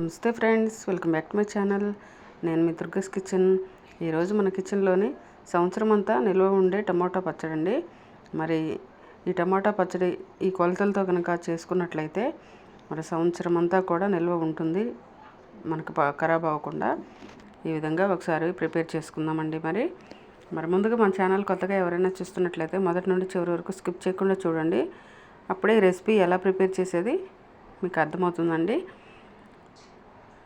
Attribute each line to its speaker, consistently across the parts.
Speaker 1: నమస్తే friends welcome back to my channel. నేను మీ దుర్గస్ కిచెన్. ఈరోజు మన కిచెన్లోని సంవత్సరం అంతా నిల్వ ఉండే టమాటా పచ్చడి అండి. మరి ఈ టమాటా పచ్చడి ఈ కొలతలతో కనుక చేసుకున్నట్లయితే మరి సంవత్సరం అంతా కూడా నిల్వ ఉంటుంది. మనకు ఖరాబ్ అవ్వకుండా ఈ విధంగా ఒకసారి ప్రిపేర్ చేసుకుందామండి మరి. మరి ముందుగా మన ఛానల్ కొత్తగా ఎవరైనా చూస్తున్నట్లయితే మొదటి నుండి చివరి వరకు స్కిప్ చేయకుండా చూడండి. అప్పుడే రెసిపీ ఎలా ప్రిపేర్ చేసేది మీకు అర్థమవుతుందండి.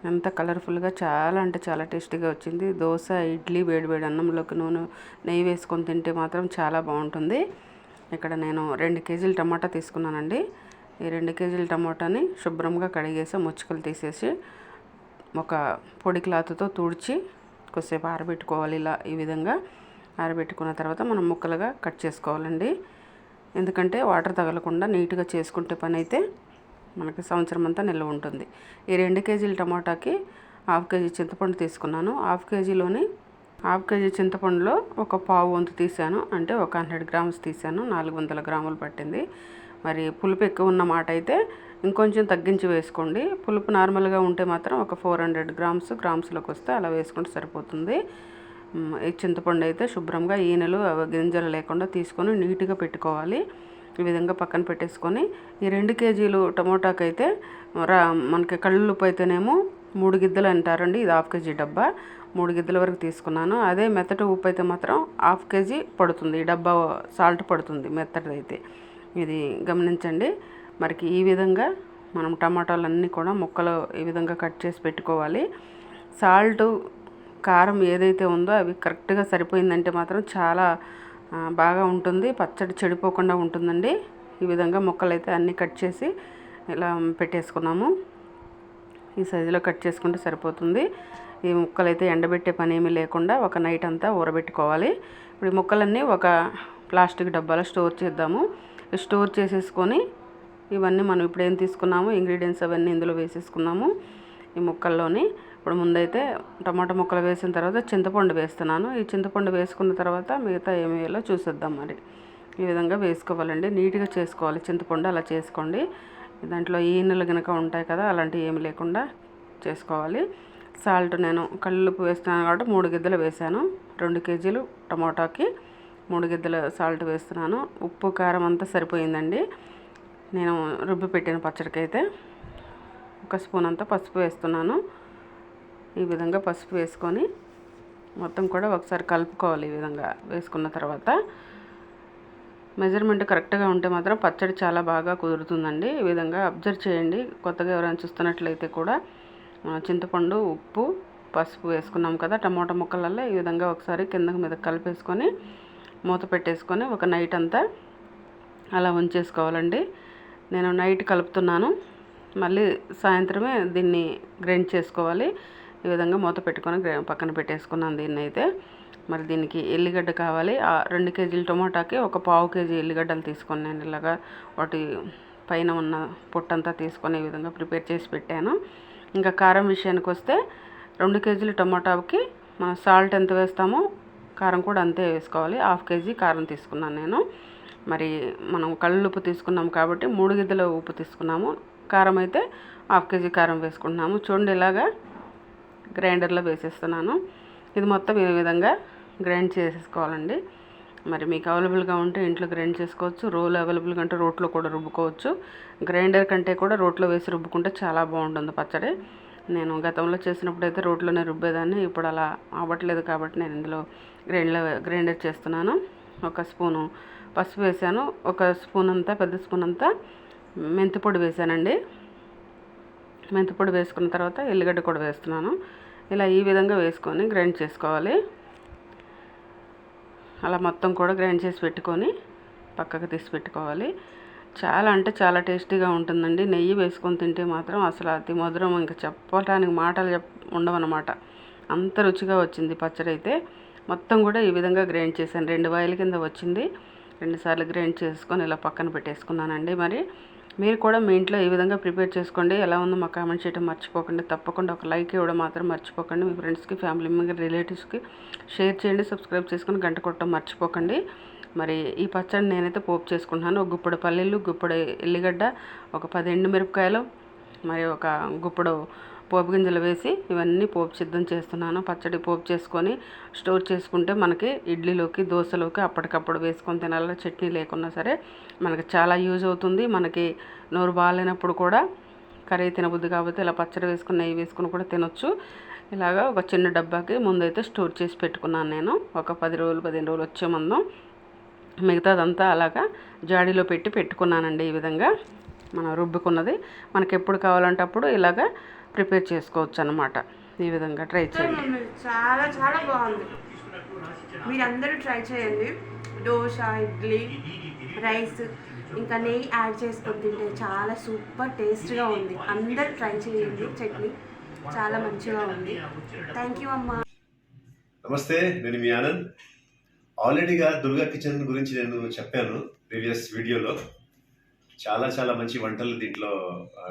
Speaker 1: ఎంత కలర్ఫుల్గా చాలా అంటే చాలా టేస్టీగా వచ్చింది. దోశ ఇడ్లీ వేడి వేడి అన్నంలోకి నూనె నెయ్యి వేసుకొని తింటే మాత్రం చాలా బాగుంటుంది. ఇక్కడ నేను రెండు కేజీలు టమాటా తీసుకున్నానండి. ఈ రెండు కేజీల టమాటాని శుభ్రంగా కడిగేసి ముచ్చుకలు తీసేసి ఒక పొడి క్లాత్తో తుడిచి కొద్దిసేపు ఆరబెట్టుకోవాలి ఇలా ఈ విధంగా. ఆరబెట్టుకున్న తర్వాత మనం ముక్కలుగా కట్ చేసుకోవాలండి. ఎందుకంటే వాటర్ తగలకుండా నీట్గా చేసుకుంటే పని అయితే మనకి సంవత్సరం అంతా నిల్వ ఉంటుంది. ఈ రెండు కేజీల టమాటాకి హాఫ్ కేజీ చింతపండు తీసుకున్నాను. హాఫ్ కేజీలోని హాఫ్ కేజీ చింతపండులో ఒక పావు వంతు తీసాను అంటే ఒక హండ్రెడ్ గ్రామ్స్ తీసాను నాలుగు వందల గ్రాములు పట్టింది. మరి పులుపు ఎక్కువ ఉన్న మాట అయితే ఇంకొంచెం తగ్గించి వేసుకోండి. పులుపు నార్మల్గా ఉంటే మాత్రం ఒక ఫోర్ హండ్రెడ్ గ్రామ్స్ గ్రామ్స్లోకి వస్తే అలా వేసుకుంటే సరిపోతుంది. ఈ చింతపండు అయితే శుభ్రంగా ఈనెలు అవి గింజలు లేకుండా తీసుకొని నీట్గా పెట్టుకోవాలి. ఈ విధంగా పక్కన పెట్టేసుకొని ఈ రెండు కేజీలు టమోటాకి అయితే రా మనకి కళ్ళుప్పు అయితేనేమో మూడు గిద్దలు అంటారండి ఇది హాఫ్ కేజీ డబ్బా. మూడు గిద్దల వరకు తీసుకున్నాను. అదే మెత్తటి ఉప్పు అయితే మాత్రం హాఫ్ కేజీ పడుతుంది. ఈ డబ్బా సాల్ట్ పడుతుంది మెత్తటిది అయితే ఇది గమనించండి. మరికి ఈ విధంగా మనం టమాటాలన్నీ కూడా ముక్కలు ఈ విధంగా కట్ చేసి పెట్టుకోవాలి. సాల్ట్ కారం ఏదైతే ఉందో అవి కరెక్ట్గా సరిపోయిందంటే మాత్రం చాలా బాగా ఉంటుంది. పచ్చడి చెడిపోకుండా ఉంటుందండి. ఈ విధంగా ముక్కలు అయితే అన్నీ కట్ చేసి ఇలా పెట్టేసుకున్నాము. ఈ సైజులో కట్ చేసుకుంటే సరిపోతుంది. ఈ ముక్కలు అయితే ఎండబెట్టే పని ఏమీ లేకుండా ఒక నైట్ అంతా ఊరబెట్టుకోవాలి. ఇప్పుడు ఈ ముక్కలన్నీ ఒక ప్లాస్టిక్ డబ్బాలో స్టోర్ చేద్దాము. స్టోర్ చేసేసుకొని ఇవన్నీ మనం ఇప్పుడు ఏం తీసుకున్నాము? ఇంగ్రీడియంట్స్ అవన్నీ ఇందులో వేసేసుకున్నాము ఈ ముక్కల్లోని. ఇప్పుడు ముందైతే టమాటా ముక్కలు వేసిన తర్వాత చింతపండు వేస్తున్నాను. ఈ చింతపండు వేసుకున్న తర్వాత మిగతా ఏమి వేయాలో చూసేద్దాం మరి. ఈ విధంగా వేసుకోవాలండి. నీట్గా చేసుకోవాలి. చింతపండు అలా చేసుకోండి. దాంట్లో ఈనెలు కనుక ఉంటాయి కదా అలాంటివి ఏమి లేకుండా చేసుకోవాలి. సాల్ట్ నేను కల్లుప్పు వేస్తున్నాను కాబట్టి మూడు గిద్దలు వేసాను రెండు కేజీలు టమాటాకి మూడు గిద్దల సాల్ట్ వేస్తున్నాను. ఉప్పు కారం అంతా సరిపోయిందండి. నేను రుబ్బి పెట్టిన పచ్చడికి అయితే ఒక స్పూన్ అంతా పసుపు వేస్తున్నాను. ఈ విధంగా పసుపు వేసుకొని మొత్తం కూడా ఒకసారి కలుపుకోవాలి ఈ విధంగా వేసుకున్న తర్వాత. మెజర్మెంట్ కరెక్ట్గా ఉంటే మాత్రం పచ్చడి చాలా బాగా కుదురుతుందండి. ఈ విధంగా అబ్జర్వ్ చేయండి. కొత్తగా ఎవరైనా చూస్తున్నట్లయితే కూడా చింతపండు ఉప్పు పసుపు వేసుకున్నాం కదా టమాటా ముక్కలలో ఈ విధంగా ఒకసారి కిందకి మీద కలిపేసుకొని మూత పెట్టేసుకొని ఒక నైట్ అంతా అలా ఉంచేసుకోవాలండి. నేను నైట్ కలుపుతున్నాను. మళ్ళీ సాయంత్రమే దీన్ని గ్రైండ్ చేసుకోవాలి. ఈ విధంగా మూత పెట్టుకొని పక్కన పెట్టేసుకున్నాను దీన్ని అయితే మరి దీనికి ఎల్లిగడ్డ కావాలి. ఆ రెండు కేజీల టొమాటాకి ఒక పావు కేజీ ఎల్లిగడ్డలు తీసుకొని నేను ఇలాగా వాటి పైన ఉన్న పొట్టంతా తీసుకొని ఈ విధంగా ప్రిపేర్ చేసి పెట్టాను. ఇంకా కారం విషయానికి వస్తే రెండు కేజీల టమోటాకి మనం సాల్ట్ ఎంత వేస్తామో కారం కూడా అంతే వేసుకోవాలి. హాఫ్ కేజీ కారం తీసుకున్నాను నేను. మరి మనం కళ్ళుప్పు తీసుకున్నాం కాబట్టి మూడు గిద్దల ఉప్పు తీసుకున్నాము. కారం అయితే హాఫ్ కేజీ కారం వేసుకుంటున్నాము. చూడండి ఇలాగా గ్రైండర్లో వేసేస్తున్నాను. ఇది మొత్తం ఈ విధంగా గ్రైండ్ చేసేసుకోవాలండి. మరి మీకు అవైలబుల్గా ఉంటే ఇంట్లో గ్రైండ్ చేసుకోవచ్చు. రోలు అవైలబుల్గా ఉంటే రోట్లో కూడా రుబ్బుకోవచ్చు. గ్రైండర్ కంటే కూడా రోట్లో వేసి రుబ్బుకుంటే చాలా బాగుంటుంది పచ్చడి. నేను గతంలో చేసినప్పుడు అయితే రోట్లోనే రుబ్బేదాన్ని ఇప్పుడు అలా అవ్వట్లేదు కాబట్టి నేను ఇందులో గ్రైండ్లో గ్రైండర్ చేస్తున్నాను. ఒక స్పూను పసుపు వేసాను. ఒక స్పూన్ అంతా పెద్ద స్పూన్ అంతా మెంతి పొడి వేసానండి. మెంతి పొడి వేసుకున్న తర్వాత ఎల్లిగడ్డ కూడా వేస్తున్నాను. ఇలా ఈ విధంగా వేసుకొని గ్రైండ్ చేసుకోవాలి. అలా మొత్తం కూడా గ్రైండ్ చేసి పెట్టుకొని పక్కకు తీసి పెట్టుకోవాలి. చాలా అంటే చాలా టేస్టీగా ఉంటుందండి. నెయ్యి వేసుకొని తింటే మాత్రం అసలు అతి మధురం. ఇంకా చెప్పడానికి మాటలు చెప్ ఉండవన్నమాట. అంత రుచిగా వచ్చింది పచ్చడి అయితే. మొత్తం కూడా ఈ విధంగా గ్రైండ్ చేశాను. రెండు వాయిల కింద వచ్చింది. రెండుసార్లు గ్రైండ్ చేసుకొని ఇలా పక్కన పెట్టేసుకున్నానండి మరి. మీరు కూడా మీ ఇంట్లో ఈ విధంగా ప్రిపేర్ చేసుకోండి. ఎలా ఉందో మా కామెంట్ చేయడం మర్చిపోకండి. తప్పకుండా ఒక లైక్ ఇవ్వడం మాత్రం మర్చిపోకండి. మీ ఫ్రెండ్స్కి ఫ్యామిలీ మెంబర్ రిలేటివ్స్కి షేర్ చేయండి. సబ్స్క్రైబ్ చేసుకొని గంట కొట్టడం మర్చిపోకండి. మరి ఈ పచ్చడి నేనైతే పోపు చేసుకుంటున్నాను. ఒక గుప్పడు పల్లీలు గుప్పడు ఎల్లిగడ్డ ఒక పది ఎండుమిరపకాయలు మరి ఒక గుప్పడు పోపు గింజలు వేసి ఇవన్నీ పోపు సిద్ధం చేస్తున్నాను. పచ్చడి పోపు చేసుకొని స్టోర్ చేసుకుంటే మనకి ఇడ్లీలోకి దోశలోకి అప్పటికప్పుడు వేసుకొని తినాలి చట్నీ లేకున్నా సరే మనకి చాలా యూజ్ అవుతుంది. మనకి నోరు బాగాలేనప్పుడు కూడా కర్రీ తినబుద్ది కాబట్టి ఇలా పచ్చడి వేసుకుని నెయ్యి వేసుకుని కూడా తినొచ్చు. ఇలాగా ఒక చిన్న డబ్బాకి ముందైతే స్టోర్ చేసి పెట్టుకున్నాను నేను. ఒక పది రోజులు పదిహేను రోజులు వచ్చే ముందు మిగతాదంతా అలాగా జాడీలో పెట్టి పెట్టుకున్నానండి ఈ విధంగా. మనం రుబ్బుకున్నది. మనకి ఎప్పుడు కావాలంటే అప్పుడు ఇలాగా ప్రిపేర్ చేసుకోవచ్చు అనమాట ఈ విధంగా ట్రై చేయండి.
Speaker 2: చాలా చాలా బాగుంది. మీరందరూ ట్రై చేయండి. దోశ ఇడ్లీ రైస్ ఇంకా నెయ్యి యాడ్ చేసుకొని తింటే చాలా సూపర్ టేస్ట్గా ఉంది. అందరూ ట్రై చేయండి. చట్నీ చాలా మంచిగా ఉంది. థ్యాంక్ యూ అమ్మా.
Speaker 3: నమస్తే నేను మీ ఆనంద్. ఆల్రెడీగా దుర్గా కిచెన్ గురించి నేను చెప్పాను ప్రీవియస్ వీడియోలో. చాలా చాలా మంచి వంటలు దీంట్లో ఆ,